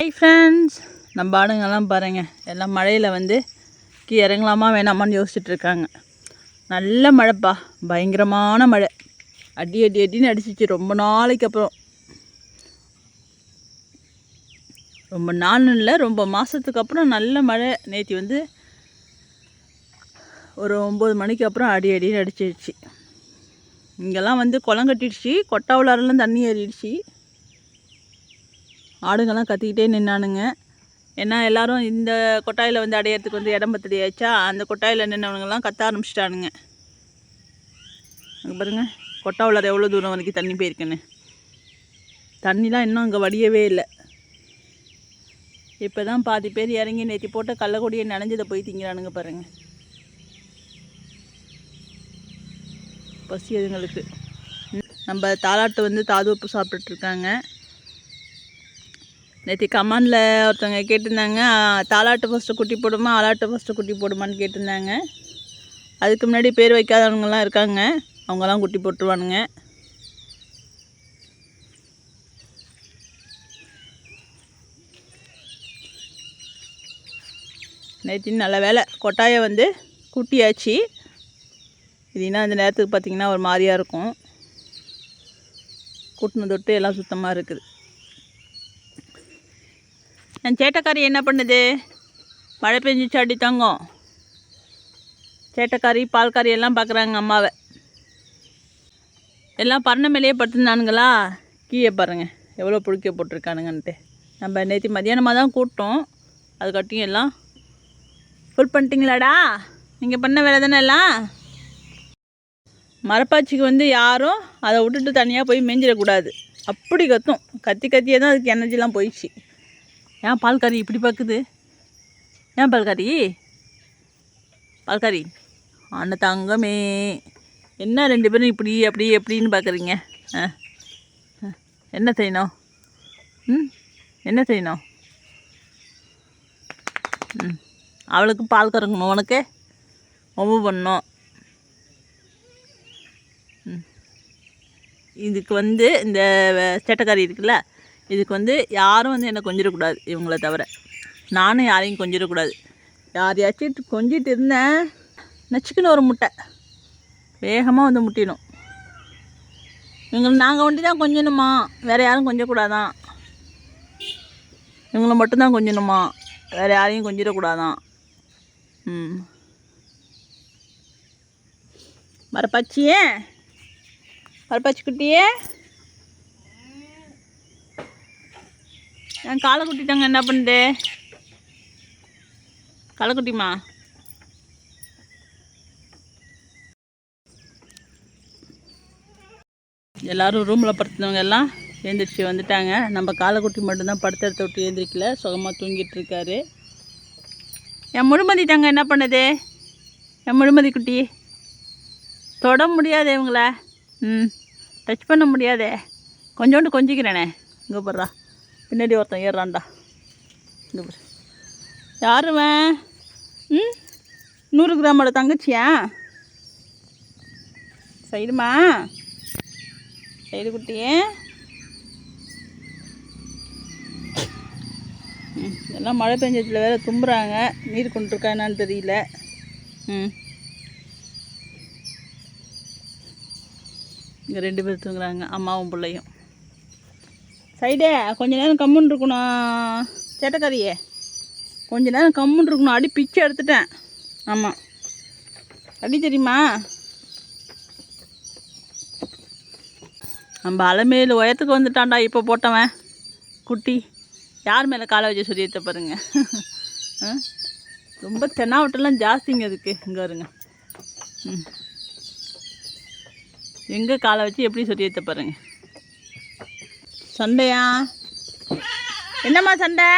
Hi friends நம்ம ஆடுங்கெல்லாம் பாருங்க. எல்லாம் மழையில் வந்து கீ இறங்கலாமா வேணாமான்னு யோசிச்சுட்டு இருக்காங்க நல்ல மழைப்பா. பயங்கரமான மழை. அடி அடி அடின்னு அடிச்சிச்சு. ரொம்ப நாளைக்கு அப்புறம். ரொம்ப நாள் இல்லை ரொம்ப மாதத்துக்கு அப்புறம் நல்ல மழை. நேற்று வந்து ஒரு ஒம்பது மணிக்கு அப்புறம் அடி அடின்னு அடிச்சிடுச்சு இங்கெல்லாம் வந்து குளம் கட்டிடுச்சு. கொட்டாவுலாரெல்லாம் தண்ணி ஏறிடுச்சு. ஆடுங்கள்லாம் கத்திக்கிட்டே நின்னானுங்க. ஏன்னா எல்லோரும் இந்த கொட்டாயில் வந்து அடையிறதுக்கு வந்து இடம் பத்தடி அந்த கொட்டாயில் நின்னவனுங்கெல்லாம் கத்த ஆரம்பிச்சிட்டானுங்க. அங்கே பாருங்க கொட்டாவுலார் எவ்வளோ தூரம் வரைக்கும் தண்ணி போயிருக்குன்னு. தண்ணிலாம் இன்னும் அங்கே வடியவே இல்லை. இப்போ தான் பாதி பேர் இறங்கி நேற்றி போட்ட கள்ளக்கொடியை நனைஞ்சதை போய் திங்கிறானுங்க பாருங்கள் பசி அதுங்களுக்கு. நம்ம தாலாட்டு வந்து தாதுப்பு சாப்பிட்டுட்ருக்காங்க நேற்று கமாண்டில் ஒருத்தவங்க கேட்டிருந்தாங்க தாலாட்டு ஃபஸ்ட்டு குட்டி போடுமா ஆலாட்டு ஃபஸ்ட்டு குட்டி போடுமான்னு கேட்டிருந்தாங்க. அதுக்கு முன்னாடி பேர் வைக்காதவங்கலாம் இருக்காங்க அவங்கெல்லாம் குட்டி போட்டுருவானுங்க. நேற்று நல்ல வேலை கொட்டாயை வந்து குட்டியாச்சு. இதுனா அந்த நேரத்துக்கு பார்த்திங்கன்னா ஒரு மாதிரியாக இருக்கும். கூட்டின தொட்டு எல்லாம் சுத்தமாக இருக்குது. என் சேட்டைக்காரி என்ன பண்ணுது? மழை பெஞ்சிச்சு அடி தங்கம். சேட்டைக்காரி பால்காரி எல்லாம் பார்க்குறாங்க அம்மாவை. எல்லாம் பண்ண மேலேயே படுத்துருந்தானுங்களா? கீழே பாருங்கள் எவ்வளோ புழுக்க போட்டிருக்கானுங்கன்ட்டு. நம்ம நேற்று மதியானமாக தான் கூப்பிட்டோம். அதுக்கட்டியும் எல்லாம் ஃபுல் பண்ணிட்டீங்களாடா? நீங்கள் பண்ண வேலை தானே எல்லாம்? மரப்பாச்சிக்கு வந்து யாரும் அதை விட்டுட்டு தனியாக போய் மேஞ்சிடக்கூடாது. அப்படி கத்தும். கத்தி கத்தியே தான் அதுக்கு எனர்ஜிலாம் போயிடுச்சு. ஏன் பால்காரி இப்படி பார்க்குது? ஏன் பால்காரி? பால்காரி அண்ண தங்கமே என்ன ரெண்டு பேரும் இப்படி அப்படி எப்படின்னு பார்க்குறீங்க? ஆ ஆ. என்ன செய்யணும்? ம் என்ன செய்யணும்? ம் அவளுக்கு பால் கறக்கணும் உனக்கு? ஒம்பு பண்ணணும் ம். இதுக்கு வந்து இந்த சேட்டைக்காரி இருக்குல்ல இதுக்கு வந்து யாரும் வந்து என்னை கொஞ்சிடக்கூடாது இவங்கள தவிர. நானும் யாரையும் கொஞ்சிடக்கூடாது. யாரையாச்சும் கொஞ்சிட்டு இருந்தேன் நச்சுக்குன்னு ஒரு முட்டை. வேகமாக வந்து முட்டிடும் இவங்களை நாங்கள் ஒண்டி தான் கொஞ்சணுமா? வேறு யாரும் கொஞ்சக்கூடாதான் இவங்கள மட்டும்தான் கொஞ்சணுமா? வேறு யாரையும் கொஞ்சிடக்கூடாதான் ம். மரப்பாச்சியே? மரப்பாச்சி குட்டியே? என் காலக்குட்டிட்டாங்க என்ன பண்ணுது? காலைக்குட்டிமா எல்லாரும் ரூமில் படுத்துனவங்க எல்லாம் எழுந்திரிச்சு வந்துட்டாங்க. நம்ம காலைக்குட்டி மட்டும்தான் படுத்துறத விட்டு எழுந்திரிக்கல சுகமாக தூங்கிட்டு இருக்காரு. என் முழுமதி தாங்க என்ன பண்ணுது? என் முழுமதி குட்டி. தொட முடியாது இவங்கள. ம் டச் பண்ண முடியாதே. கொஞ்சோண்டு கொஞ்சிக்கிறேனே. இங்கே போடுறா பின்னாடி ஒருத்தன் ஏறான்டா இங்கே பாரு. யாருவன் ம்? நூறு கிராமோட தங்கச்சியா? சைடுமா? சைடு குட்டியே. ம் எல்லாம் மழை பெஞ்சதுல வேறு தும்புறாங்க. நீர் கொண்டுருக்கா என்னன்னு தெரியல. ம். இங்கே ரெண்டு பேர் தூங்குறாங்க. அம்மாவும் பிள்ளையும். சைடே கொஞ்ச நேரம் கம்முன்னு இருக்கணும் சேட்டக்காரியே. கொஞ்ச நேரம் கம்முன்னு இருக்கணும். அடி பிச்சை எடுத்துட்டேன். ஆமாம் அடி தெரியுமா? நம்ம அலமேலு உயரத்துக்கு வந்துட்டான்டா இப்போ போட்டவன். குட்டி. யார் மேலே காலை வச்சு சொல்லியத்தை பாருங்க. ஆ? ரொம்ப தென்னாவட்டெல்லாம் ஜாஸ்திங்க அதுக்கு. இங்கே வருங்க. ம். எங்கே காலை வச்சு எப்படி சொல்லியத்தை பாருங்க. சண்டையா? என்னம்மா சண்டை?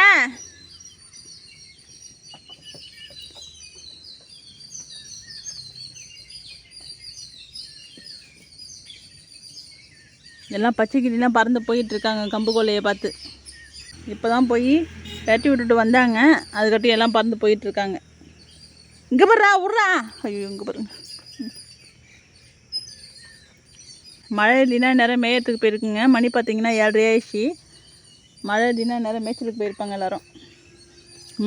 எல்லாம் பச்சை கிளிலாம் பறந்து போயிட்டு இருக்காங்க கம்பு கொள்ளையை பார்த்து. இப்போ தான் போய் வெட்டி விட்டுட்டு வந்தாங்க. அதுக்கட்டி எல்லாம் பறந்து போயிட்டு இருக்காங்க இங்கே பாருறா விட்றா ஐயோ இங்கே பாருங்க ம். மழை இல்லைன்னா நிறைய மேயத்துக்கு போயிருக்குங்க. மணி பார்த்தீங்கன்னா ஏழரை ஆயிடுச்சு. மழை தினா நேரம் மேய்ச்சலுக்கு போயிருப்பாங்க எல்லாரும்.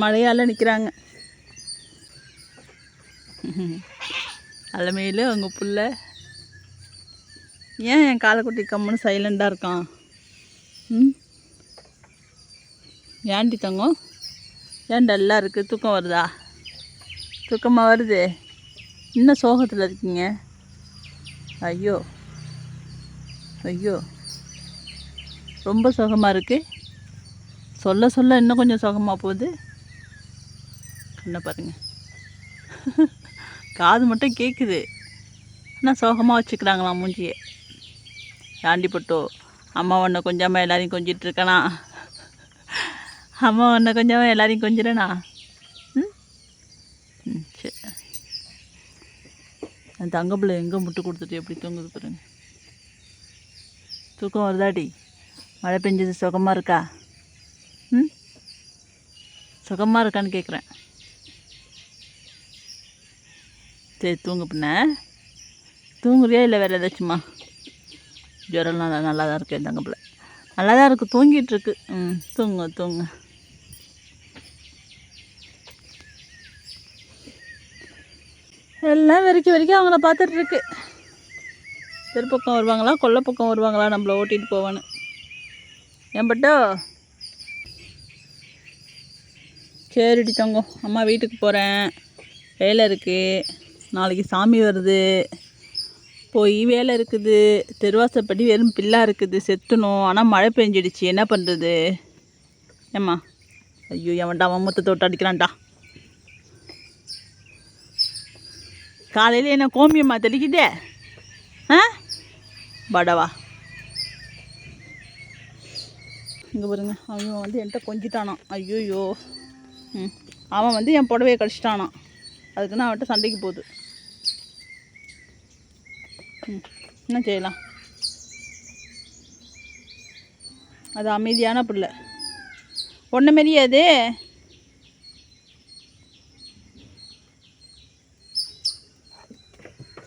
மழையால் நிற்கிறாங்க அலமையில் அவங்க புள்ள. ஏன் என் காலைக்குட்டி கம்முன்னு சைலண்டாக இருக்கான்? ம்? ஏன்டி தங்கம்? ஏன் டல்லாக இருக்குது தூக்கம் வருதா? தூக்கமாக வருது. இன்னும் சோகத்தில் இருக்கீங்க? ஐயோ. ஐயோ. ரொம்ப சுகமாக இருக்கு. சொல்ல சொல்ல இன்னும் கொஞ்சம் சுகமாக போகுது. என்ன பாருங்கள் காது மட்டும் கேட்குது ஆனால் சோகமாக வச்சுக்கிறாங்களாம் மூஞ்சியை. தாண்டி அம்மா ஒன்று கொஞ்சமாக எல்லாரையும் கொஞ்சிட்டு இருக்கனா? அம்மா ஒன்று கொஞ்சமாக எல்லாரையும் கொஞ்சிறனா? ம்? ம் சரி தங்க பிள்ளை எங்கே முட்டு கொடுத்துட்டு எப்படி தூங்குது பாருங்க. தூக்கம் வருதாடி? மழை பெஞ்சது சுகமாக இருக்கா? ம்? சுகமாக இருக்கான்னு கேட்குறேன் சரி தூங்கு பின்ன. தூங்குறியா இல்லை வேறு ஏதாச்சும்மா ஜுரம்லாம் நல்லா- நல்லா தான் இருக்கு என் நல்லா தான் இருக்குது தூங்கிட்டுருக்கு ம் தூங்கு தூங்கு. எல்லாம் வரைக்கும் வரைக்கும் அவங்கள பார்த்துட்ருக்கு தெருப்பக்கம் வருவாங்களா கொல்லை பக்கம் வருவாங்களா நம்மளை ஓட்டிகிட்டு போவான்னு? ஏன் பட்டோ சரிடி தங்கம் அம்மா வீட்டுக்கு போகிறேன் வேலை இருக்குது நாளைக்கு சாமி வருது. போய் வேலை இருக்குது. தெருவாசப்படி வெறும் பில்லா இருக்குது செத்துணும். ஆனால் மழை பெஞ்சிடுச்சு. என்ன பண்ணுறது ஏம்மா? ஐயோ எவன்டா அவன் முத்த தொட்டு அடிக்கிறான்டா. காலையில் என்ன கோமியம்மா தெளிக்குதே? ஆ? படவா இங்கே பாருங்க. அவன் வந்து என்கிட்ட கொஞ்சிட்டானான் ஐயோயோ. ம். அவன் வந்து என் புடவையை கழிச்சிட்டானான் அதுக்குன்னு அவன்கிட்ட சண்டைக்கு போகுது. ம். என்ன செய்யலாம்? அது அமைதியான பிள்ளை. ஒன்று மாரியே அது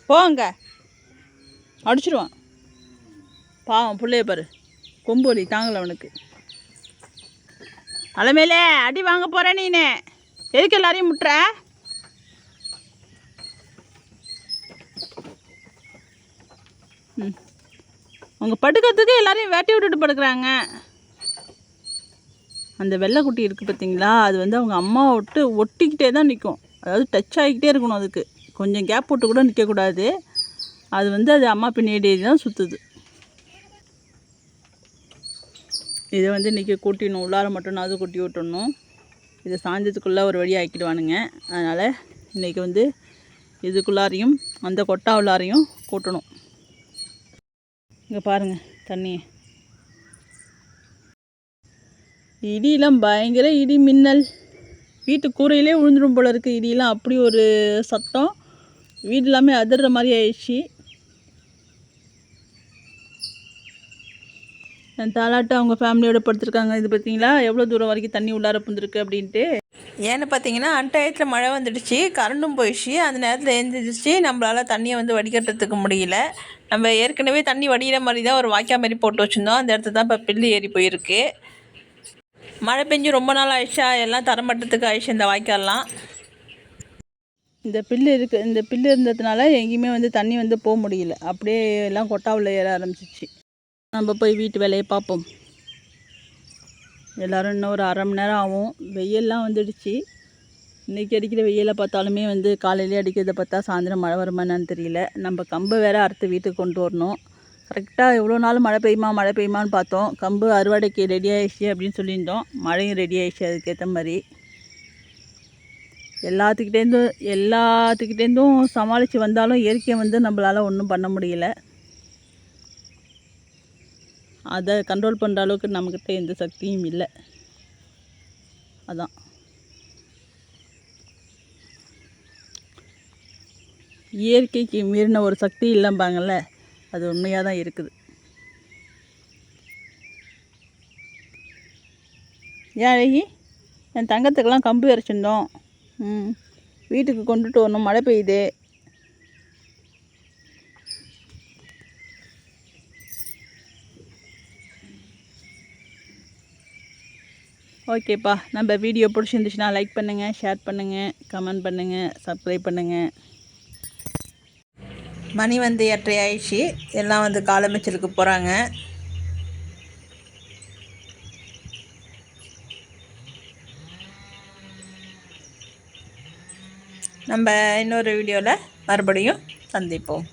போங்க அடிச்சிடுவான் பாவம் பிள்ளைய பாரு. கொம்பு வலி தாங்கல அவனுக்கு. அலமேலே அடி வாங்க போகிறேன் நீனே. எதுக்கு எல்லாரையும் முட்டுற? ம். அவங்க படுக்கிறதுக்கு எல்லாரையும் வேட்டி விட்டுட்டு படுக்கிறாங்க. அந்த வெள்ளைக்குட்டி இருக்குது பார்த்தீங்களா அது வந்து அவங்க அம்மாவை விட்டு ஒட்டிக்கிட்டே தான் நிற்கும் அதாவது டச் ஆகிக்கிட்டே இருக்கணும் அதுக்கு. கொஞ்சம் கேப் போட்டு கூட நிற்கக்கூடாது அது வந்து அது அம்மா பின்னாடி தான் சுற்றுது இதை வந்து இன்றைக்கி கூட்டிடணும். உள்ளார மட்டும் அது கூட்டி விட்டுடணும். இதை சாயந்தரத்துக்குள்ளே ஒரு வழி ஆக்கிடுவானுங்க. அதனால் இன்றைக்கி வந்து இதுக்குள்ளாரையும் அந்த கொட்டா உள்ளாரையும் கூட்டணும். இங்கே பாருங்கள் தண்ணி இடியெலாம் பயங்கர இடி மின்னல். வீட்டு கூரையிலே விழுந்துடும் போல இருக்குது இடியெல்லாம் அப்படி ஒரு சத்தம். வீடு எல்லாமே அதிர்ற மாதிரி ஆயிடுச்சு. தாலாட்டு அவங்க ஃபேமிலியோட படுத்திருக்காங்க. இது பார்த்தீங்களா எவ்வளோ தூரம் வரைக்கும் தண்ணி உள்ளார புந்துருக்கு அப்படின்ட்டு. ஏன்னு பார்த்தீங்கன்னா அன்டயத்தில் மழை வந்துடுச்சு கரண்டும் போயிடுச்சு. அந்த நேரத்தில் எழுந்திரிச்சு நம்மளால் தண்ணியை வந்து வடிகட்டுறதுக்கு முடியல. நம்ம ஏற்கனவே தண்ணி வடிகிற மாதிரி தான் ஒரு வாய்க்கா மாதிரி போட்டு வச்சுருந்தோம். அந்த இடத்துல தான் இப்போ பில்லு ஏறி போயிருக்கு. மழை பெஞ்சு ரொம்ப நாள் ஆயிடுச்சா? எல்லாம் தரமட்டத்துக்கு ஆயிடுச்சு இந்த வாய்க்கால்லாம். இந்த பில்லு இருக்கு இந்த பில்லு இருந்ததுனால எங்கேயுமே வந்து தண்ணி வந்து போக முடியல. அப்படியே எல்லாம் கொட்டாவில் ஏற ஆரம்பிச்சிச்சு. நம்ம போய் வீட்டு வேலையை பார்ப்போம். எல்லோரும் இன்னும் ஒரு அரை மணி நேரம் ஆகும். வெயில்லாம் வந்துடுச்சு. இன்றைக்கி அடிக்கிற வெயிலை பார்த்தாலுமே வந்து காலையிலே அடிக்கிறத பார்த்தா சாயந்தரம் மழை வருமா என்னன்னு தெரியல. நம்ம கம்பு வேறு அறுத்து வீட்டுக்கு கொண்டு வரணும். கரெக்டாக எவ்வளோ நாள் மழை பெய்யுமா மழை பெய்யுமான்னு பார்த்தோம். கம்பு அறுவடைக்கு ரெடி ஆகிடுச்சு அப்படின்னு சொல்லியிருந்தோம். மழையும் ரெடி ஆகிடுச்சு அதுக்கேற்ற மாதிரி. எல்லாத்துக்கிட்டேருந்தும் எல்லாத்துக்கிட்டேருந்தும் சமாளித்து வந்தாலும் இயற்கையை வந்து நம்மளால் ஒன்றும் பண்ண முடியல. அதை கண்ட்ரோல் பண்ணுற அளவுக்கு நம்மக்கிட்ட எந்த சக்தியும் இல்லை. அதான். இயற்கைக்கு மீறின ஒரு சக்தி இல்லைம்பாங்கள்ல அது உண்மையாக தான் இருக்குது. ஏன் அழகி? என் தங்கத்துக்கெல்லாம் கம்பு வரைச்சிருந்தோம் ம். வீட்டுக்கு கொண்டுட்டு வரணும் மழை பெய்யுது. ஓகேப்பா. நம்ம வீடியோ பிடிச்சிருந்துச்சுன்னா லைக் பண்ணுங்கள் ஷேர் பண்ணுங்கள் கமெண்ட் பண்ணுங்கள் சப்ஸ்கிரைப் பண்ணுங்கள் மணி வந்து எட்டரை ஆயிடுச்சு. எல்லாம் வந்து காலமைச்சலுக்கு போகிறாங்க நம்ம இன்னொரு வீடியோவில் மறுபடியும் சந்திப்போம்.